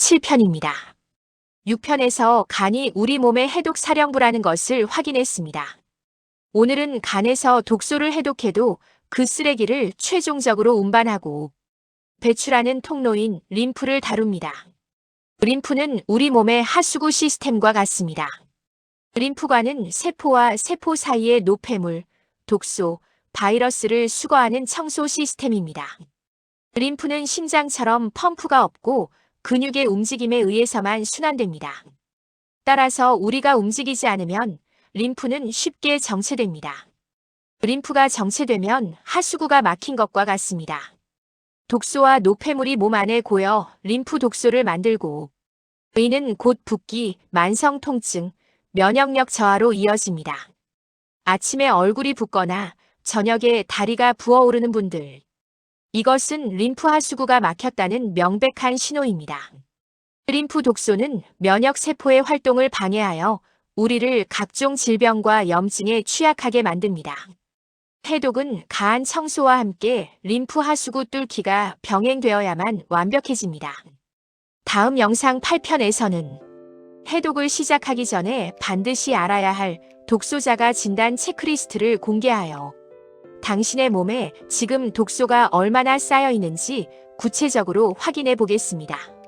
7편입니다. 6편에서 간이 우리 몸의 해독 사령부라는 것을 확인했습니다. 오늘은 간에서 독소를 해독해도 그 쓰레기를 최종적으로 운반하고 배출하는 통로인 림프를 다룹니다. 림프는 우리 몸의 하수구 시스템과 같습니다. 림프관은 세포와 세포 사이의 노폐물, 독소, 바이러스를 수거하는 청소 시스템입니다. 림프는 심장처럼 펌프가 없고 근육의 움직임에 의해서만 순환됩니다. 따라서 우리가 움직이지 않으면 림프는 쉽게 정체됩니다. 림프가 정체되면 하수구가 막힌 것과 같습니다. 독소와 노폐물이 몸 안에 고여 림프 독소를 만들고 이는 곧 붓기, 만성 통증, 면역력 저하로 이어집니다. 아침에 얼굴이 붓거나 저녁에 다리가 부어오르는 분들. 이것은 림프 하수구가 막혔다는 명백한 신호입니다. 림프 독소는 면역 세포의 활동을 방해하여 우리를 각종 질병과 염증에 취약하게 만듭니다. 해독은 가한 청소와 함께 림프 하수구 뚫기가 병행되어야만 완벽해집니다. 다음 영상 8편에서는 해독을 시작하기 전에 반드시 알아야 할 독소자가 진단 체크리스트를 공개하여 당신의 몸에 지금 독소가 얼마나 쌓여 있는지 구체적으로 확인해 보겠습니다.